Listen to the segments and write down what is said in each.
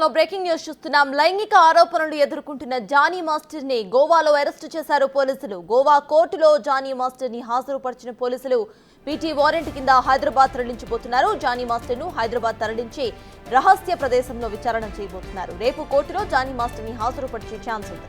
లో breaking news చూస్తున్నాం. లైంగిక ఆరోపణలు ఎదుర్కొంటున్న జానీ మాస్టర్ని గోవాలో అరెస్టు చేశారు పోలీసులు. గోవా కోర్టులో జానీ మాస్టర్ని హాజరుపరిచిన పోలీసులు పీటీ వారెంట్ కింద హైదరాబాద్ తరలించబోతున్నారు. జానీ మాస్టర్ను హైదరాబాద్ తరలించి రహస్య ప్రదేశంలో విచారణ చేయబోతున్నారు. రేపు కోర్టులో జానీ మాస్టర్ని హాజరుపరిచే ఛాన్స్ ఉంది.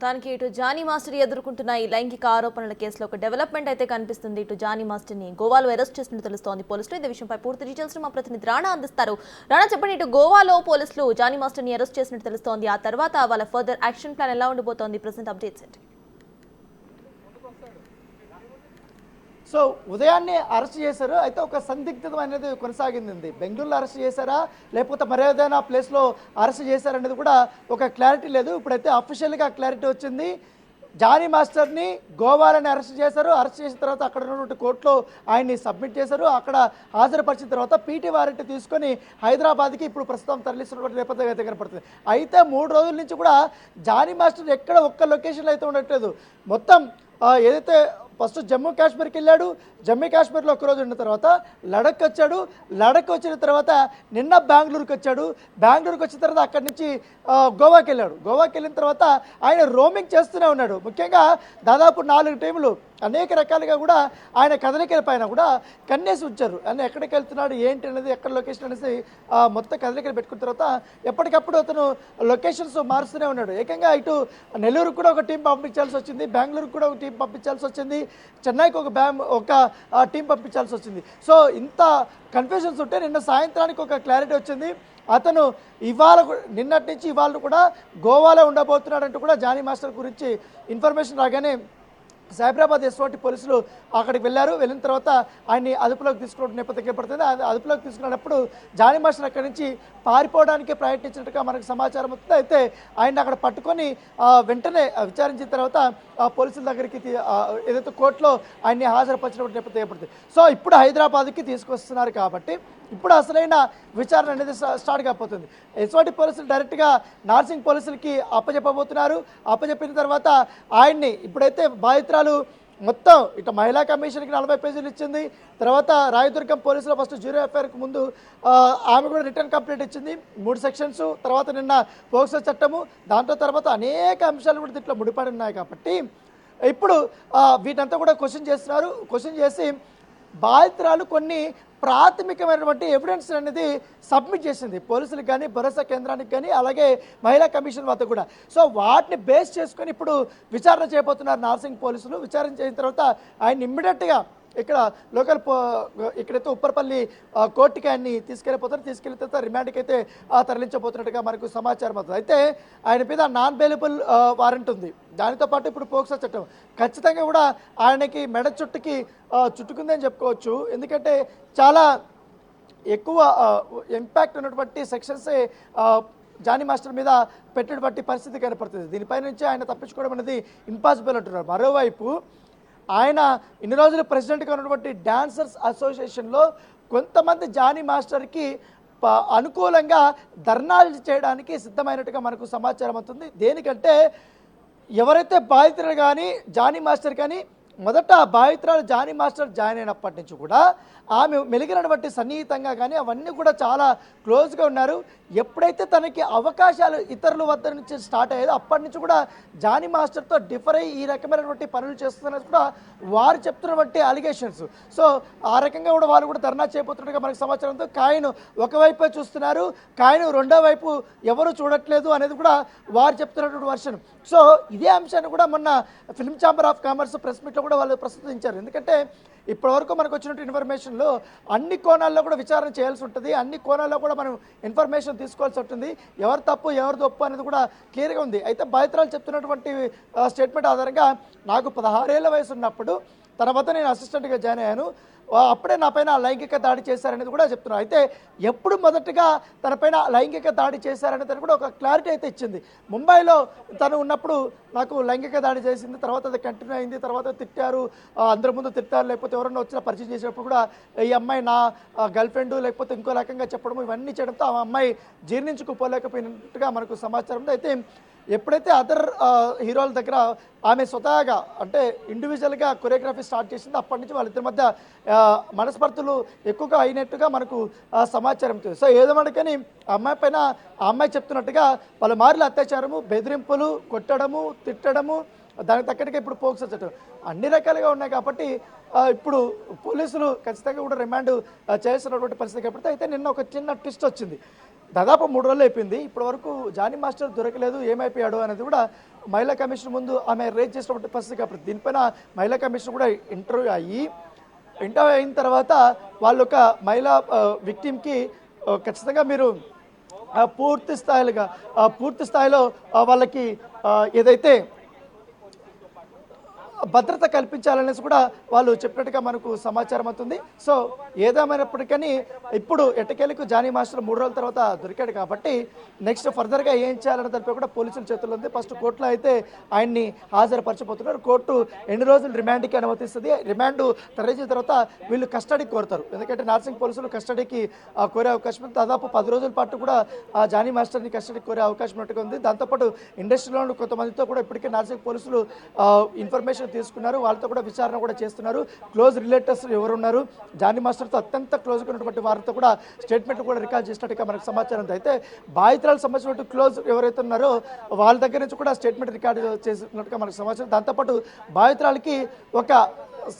మొత్తానికి ఇటు జానీ మాస్టర్ ఎదుర్కొంటున్న ఈ లైంగిక ఆరోపణల కేసులో ఒక డెవలప్మెంట్ అయితే కనిపిస్తుంది. ఇటు జానీ మాస్టర్ని గోవాలో అరెస్ట్ చేసినట్టు తెలుస్తోంది. పోలీసులు ఇదే విషయంపై పూర్తి డీటెయిల్స్ మా ప్రతినిధి రాణా అందిస్తారు. రాణా చెప్పండి ఇటు గోవాలో పోలీసులు జానీ మాస్టర్ని అరెస్ట్ చేసినట్టు తెలుస్తోంది. ఆ తర్వాత వాళ్ళ ఫర్దర్ యాక్షన్ ప్లాన్ ఎలా ఉండబోతోంది ప్రెసెంట్ అప్డేట్స్ ఏంటి? సో ఉదయాన్నే అరెస్ట్ చేశారు. అయితే ఒక సందిగ్ధత అనేది కొనసాగింది. బెంగళూరులో అరెస్ట్ చేశారా? లేకపోతే మరేదైనా ప్లేస్లో అరెస్ట్ చేశారనేది కూడా ఒక క్లారిటీ లేదు. ఇప్పుడైతే అఫీషియల్గా క్లారిటీ వచ్చింది. జానీ మాస్టర్ని గోవాలని అరెస్ట్ చేశారు. అరెస్ట్ చేసిన తర్వాత అక్కడ ఉన్నటువంటి కోర్టులో ఆయన్ని సబ్మిట్ చేశారు. అక్కడ హాజరుపరిచిన తర్వాత పీటీ వారెంట్ తీసుకొని హైదరాబాద్కి ఇప్పుడు ప్రస్తుతం తరలిస్తున్నటువంటి నేపథ్యం అయితే కనపడుతుంది. అయితే మూడు రోజుల నుంచి కూడా జానీ మాస్టర్ ఎక్కడ ఒక్క లొకేషన్లో అయితే ఉండట్లేదు. మొత్తం ఏదైతే ఫస్ట్ జమ్మూ కాశ్మీర్కి వెళ్ళాడు. జమ్మూ కాశ్మీర్లో ఒక రోజు ఉన్న తర్వాత లడక్ వచ్చాడు. లడక్ వచ్చిన తర్వాత నిన్న బెంగళూరుకి వచ్చాడు. బెంగళూరుకి వచ్చిన తర్వాత అక్కడి నుంచి గోవాకి వెళ్ళాడు. గోవాకి వెళ్ళిన తర్వాత ఆయన రోమింగ్ చేస్తూనే ఉన్నాడు. ముఖ్యంగా దాదాపు నాలుగు టీములు అనేక రకాలుగా కూడా ఆయన కదలికల పైన కూడా కన్నేసి ఉంచారు. ఆయన ఎక్కడికి వెళ్తున్నాడు ఏంటి అనేది ఎక్కడ లొకేషన్ అనేసి ఆ, మొత్తం కదలికలు పెట్టుకున్న తర్వాత ఎప్పటికప్పుడు అతను లొకేషన్స్ మారుస్తూనే ఉన్నాడు. ఏకంగా ఇటు నెల్లూరుకు కూడా ఒక టీం పంపించాల్సి వచ్చింది బెంగళూరుకు కూడా ఒక టీం పంపించాల్సి వచ్చింది చెన్నైకి ఒక బ్యామ్ ఒక టీం పంపించాల్సి వచ్చింది. సో ఇంత కన్ఫ్యూజన్స్ ఉంటే నిన్న సాయంత్రానికి ఒక క్లారిటీ వచ్చింది. అతను ఇవాళ నిన్నటి నుంచి ఇవాళ కూడా గోవాలో ఉండబోతున్నాడంటూ కూడా జానీ మాస్టర్ గురించి ఇన్ఫర్మేషన్ రాగానే సైబరాబాద్ ఎస్వాటి పోలీసులు అక్కడికి వెళ్ళారు. వెళ్ళిన తర్వాత ఆయన్ని అదుపులోకి తీసుకున్న నేపథ్యం ఏర్పడుతుంది. అది అదుపులోకి తీసుకున్నప్పుడు జానీ మాస్టర్ అక్కడి నుంచి పారిపోవడానికి ప్రయత్నించినట్టుగా మనకు సమాచారం వస్తుంది. అయితే ఆయన అక్కడ పట్టుకొని వెంటనే విచారించిన తర్వాత ఆ పోలీసుల దగ్గరికి ఏదైతే కోర్టులో ఆయన్ని హాజరుపరిచినటువంటి నేపథ్యం ఏర్పడుతుంది. సో ఇప్పుడు హైదరాబాద్కి తీసుకొస్తున్నారు కాబట్టి ఇప్పుడు అసలైన విచారణ అనేది స్టార్ట్ కాకపోతుంది ఎస్వాటి పోలీసులు డైరెక్ట్గా నార్సింగ్ పోలీసులకి అప్పచెప్పబోతున్నారు అప్పచెప్పిన తర్వాత ఆయన్ని ఇప్పుడైతే బాధితురాలు మొత్తం ఇటు మహిళా కమిషన్కి నలభై పేజీలు ఇచ్చింది. తర్వాత రాయదుర్గం పోలీసులు ఫస్ట్ జీరో ఎఫ్ఐఆర్కి ముందు ఆమె కూడా రిటర్న్ కంప్లైంట్ ఇచ్చింది. మూడు సెక్షన్స్ తర్వాత నిన్న పోక్సో చట్టము. దాంట్లో తర్వాత అనేక అంశాలు కూడా దీంట్లో ముడిపడి ఉన్నాయి కాబట్టి ఇప్పుడు వీటంతా కూడా క్వశ్చన్ చేస్తున్నారు. క్వశ్చన్ చేసి బాధితురాలు కొన్ని ప్రాథమికమైనటువంటి ఎవిడెన్స్ అనేది సబ్మిట్ చేసింది. పోలీసులకు కానీ భరోసా కేంద్రానికి కానీ అలాగే మహిళా కమిషన్ వద్ద కూడా. సో వాటిని బేస్ చేసుకొని ఇప్పుడు విచారణ చేయబోతున్నారు నార్సింగ్ పోలీసులు. విచారణ చేసిన తర్వాత ఆయన ఇమ్మీడియట్గా ఇక్కడ లోకల్ పో ఇక్కడైతే ఉప్పరపల్లి కోర్టుకి ఆయన్ని తీసుకెళ్ళిపోతారు. తీసుకెళ్ళిన తర్వాత రిమాండ్కి అయితే ఆ, తరలించబోతున్నట్టుగా మనకు సమాచారం అవుతుంది అయితే ఆయన మీద నాన్ బెయిలబుల్ వారెంట్ ఉంది. దానితో పాటు ఇప్పుడు పోక్సో చట్టం. ఖచ్చితంగా కూడా ఆయనకి మెడ చుట్టుకి చుట్టుకుందని చెప్పుకోవచ్చు. ఎందుకంటే చాలా ఎక్కువ ఇంపాక్ట్ ఉన్నటువంటి సెక్షన్సే జానీ మాస్టర్ మీద పెట్టినటువంటి పరిస్థితి కనపడుతుంది. దీనిపై నుంచి ఆయన తప్పించుకోవడం అనేది ఇంపాసిబుల్ అంటున్నారు. మరోవైపు ఆయన ఇన్ని రోజులు ప్రెసిడెంట్గా ఉన్నటువంటి డాన్సర్స్ అసోసియేషన్లో కొంతమంది జానీ మాస్టర్కి ప- అనుకూలంగా ధర్నాలు చేయడానికి సిద్ధమైనట్టుగా మనకు సమాచారం అవుతుంది దేనికంటే ఎవరైతే బాధితులు కానీ జానీ మాస్టర్ కానీ మొదట బాధితురాలు జానీ మాస్టర్ జాయిన్ అయినప్పటి నుంచి కూడా ఆమె మెలిగినటువంటి సన్నిహితంగా కానీ అవన్నీ కూడా చాలా క్లోజ్గా ఉన్నారు. ఎప్పుడైతే తనకి అవకాశాలు ఇతరుల వద్ద నుంచి స్టార్ట్ అయ్యేదో అప్పటి నుంచి కూడా జానీ మాస్టర్తో డిఫర్ అయ్యి ఈ రకమైనటువంటి పనులు చేస్తున్నది కూడా వారు చెప్తున్నటువంటి అలిగేషన్స్. సో ఆ రకంగా కూడా వాళ్ళు కూడా ధర్నా చేయబోతున్నట్టుగా మనకు సమాచారంతో కాయను ఒకవైపే చూస్తున్నారు. కాయను రెండో వైపు ఎవరు చూడట్లేదు అనేది కూడా వారు చెప్తున్నటువంటి వర్షన్. సో ఇదే అంశాన్ని కూడా మొన్న film chamber of commerce press మీట్లో కూడా వాళ్ళు ప్రస్తుతించారు. ఎందుకంటే ఇప్పటివరకు మనకు వచ్చినటువంటి ఇన్ఫర్మేషన్లో అన్ని కోణాల్లో కూడా విచారణ చేయాల్సి ఉంటుంది. అన్ని కోణాల్లో కూడా మనం ఇన్ఫర్మేషన్ తీసుకోవాల్సి ఉంటుంది. ఎవరు తప్పు ఎవరు తప్పు అనేది కూడా క్లియర్గా ఉంది. అయితే బాధితురాలు చెప్తున్నటువంటి స్టేట్మెంట్ ఆధారంగా నాకు పదహారేళ్ళ వయసు ఉన్నప్పుడు తర్వాత నేను అసిస్టెంట్గా జాయిన్ అయ్యాను. అప్పుడే నా పైన లైంగిక దాడి చేశారనేది కూడా చెప్తున్నారు అయితే ఎప్పుడు మొదటగా తన పైన లైంగిక దాడి చేశారనేది కూడా ఒక క్లారిటీ అయితే ఇచ్చింది. ముంబైలో తను ఉన్నప్పుడు నాకు లైంగిక దాడి చేసింది తర్వాత అది కంటిన్యూ అయింది తర్వాత తిట్టారు. అందరి ముందు తిట్టారు లేకపోతే ఎవరన్నా వచ్చినా పరిచయం చేసినప్పుడు కూడా ఈ అమ్మాయి నా గర్ల్ ఫ్రెండ్ లేకపోతే ఇంకో రకంగా చెప్పడం ఇవన్నీ చేయడంతో ఆ అమ్మాయి జీర్ణించుకుపోలేకపోయినట్టుగా మనకు సమాచారం ఉంది. అయితే ఎప్పుడైతే అదర్ హీరోల దగ్గర ఆమె స్వతహాగా అంటే ఇండివిజువల్గా కొరియోగ్రఫీ స్టార్ట్ చేసింది అప్పటి నుంచి వాళ్ళిద్దరి మధ్య మనస్పర్తులు మనస్పర్ధలు ఎక్కువగా అయినట్టుగా మనకు సమాచారం తెలుసు. సో ఏదేమన్నా అమ్మాయి పైన ఆ అమ్మాయి చెప్తున్నట్టుగా వాళ్ళ మారుల అత్యాచారము బెదిరింపులు కొట్టడము తిట్టడము దానికి తగ్గట్టుగా ఇప్పుడు పోక్సో చట్టం అన్ని రకాలుగా ఉన్నాయి కాబట్టి ఇప్పుడు పోలీసులు ఖచ్చితంగా కూడా రిమాండ్ చేస్తున్నటువంటి పరిస్థితి కాబట్టి అయితే నిన్న ఒక చిన్న ట్విస్ట్ వచ్చింది. దాదాపు మూడు రోజులు అయిపోయింది. ఇప్పటి వరకు జానీ మాస్టర్ దొరకలేదు ఏమైపోయాడు అనేది కూడా మహిళా కమిషన్ ముందు ఆమె రేజ్ చేసినటువంటి పరిస్థితి. కాబట్టి దీనిపైన మహిళా కమిషన్ కూడా ఇంటర్వ్యూ అయ్యి ఇంటర్వ్యూ అయిన తర్వాత వాళ్ళు ఒక మహిళా విక్టిమ్కి ఖచ్చితంగా మీరు పూర్తి స్థాయిలుగా పూర్తి స్థాయిలో వాళ్ళకి ఏదైతే భద్రత కల్పించాలనేసి కూడా వాళ్ళు చెప్పినట్టుగా మనకు సమాచారం అవుతుంది. సో ఏదేమైనప్పటికీ ఇప్పుడు ఎట్టకేలకు జానీ మాస్టర్ మూడు రోజుల తర్వాత దొరికాడు కాబట్టి నెక్స్ట్ ఫర్దర్గా ఏం చేయాలనే దానిపై కూడా పోలీసుల చేతుల్లో ఉంది. ఫస్ట్ కోర్టులో అయితే ఆయన్ని హాజరుపరచబోతున్నారు. కోర్టు ఎన్ని రోజులు రిమాండ్కి అనుమతిస్తుంది. రిమాండ్ తరలించిన తర్వాత వీళ్ళు కస్టడీకి కోరుతారు. ఎందుకంటే నార్సింగ్ పోలీసులు కస్టడీకి ఆ, కోరే అవకాశం ఉంది. దాదాపు పది రోజుల పాటు కూడా ఆ జానీ మాస్టర్ని కస్టడీకి కోరే అవకాశం ఉన్నట్టుగా ఉంది. దాంతోపాటు ఇండస్ట్రీలో కొంతమందితో కూడా ఇప్పటికే నార్సింగ్ పోలీసులు ఇన్ఫర్మేషన్ తీసుకున్నారు. వాళ్ళతో కూడా విచారణ కూడా చేస్తున్నారు. క్లోజ్ రిలేటివ్స్ ఎవరున్నారు? జానీ మాస్టర్తో అత్యంత క్లోజ్గా ఉన్నటువంటి వారితో కూడా స్టేట్మెంట్ కూడా రికార్డ్ చేసినట్టుగా మనకు సమాచారం అయితే బాధితురాలకు సంబంధించినటువంటి క్లోజ్ ఎవరైతే ఉన్నారో వాళ్ళ దగ్గర నుంచి కూడా స్టేట్మెంట్ రికార్డు చేసినట్టుగా మనకు సమాచారం. దాంతోపాటు బాధితురాలకి ఒక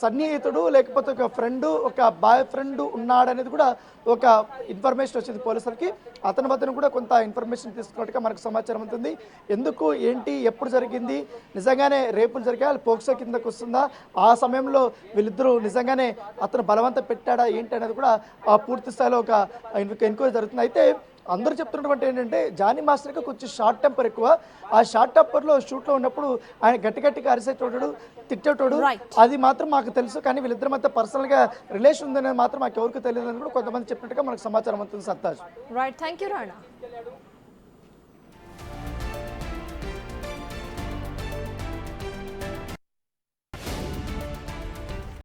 సన్నిహితుడు లేకపోతే ఒక ఫ్రెండ్ ఒక బాయ్ ఫ్రెండ్ ఉన్నాడనేది కూడా ఒక ఇన్ఫర్మేషన్ వచ్చింది పోలీసులకి. అతని వద్దను కూడా కొంత ఇన్ఫర్మేషన్ తీసుకున్నట్టుగా మనకు సమాచారం ఉంటుంది. ఎందుకు ఏంటి ఎప్పుడు జరిగింది నిజంగానే రేపులు జరిగా పోక్సో కిందకు వస్తుందా? ఆ సమయంలో వీళ్ళిద్దరూ నిజంగానే అతను బలవంత పెట్టాడా ఏంటి అనేది కూడా ఆ పూర్తి స్థాయిలో ఒక ఎంక్వైరీ జరుగుతుంది. అయితే అందరూ చెప్తున్నటువంటి ఏంటంటే జానీ మాస్టర్కి కొంచెం షార్ట్ టెంపర్ ఎక్కువ. ఆ షార్ట్ టెంపర్లో షూట్లో ఉన్నప్పుడు ఆయన గట్టి గట్టిగా అరిసేటోడు తిట్టేటోడు. అది మాత్రం మాకు తెలుసు. కానీ వీళ్ళిద్దరి మధ్య పర్సనల్గా రిలేషన్ ఉందనేది మాత్రం మాకు ఎవరికి తెలియదు అని కూడా కొంతమంది చెప్పినట్టుగా మనకు సమాచారం అవుతుంది సత్తాజ్. Right thank you Rana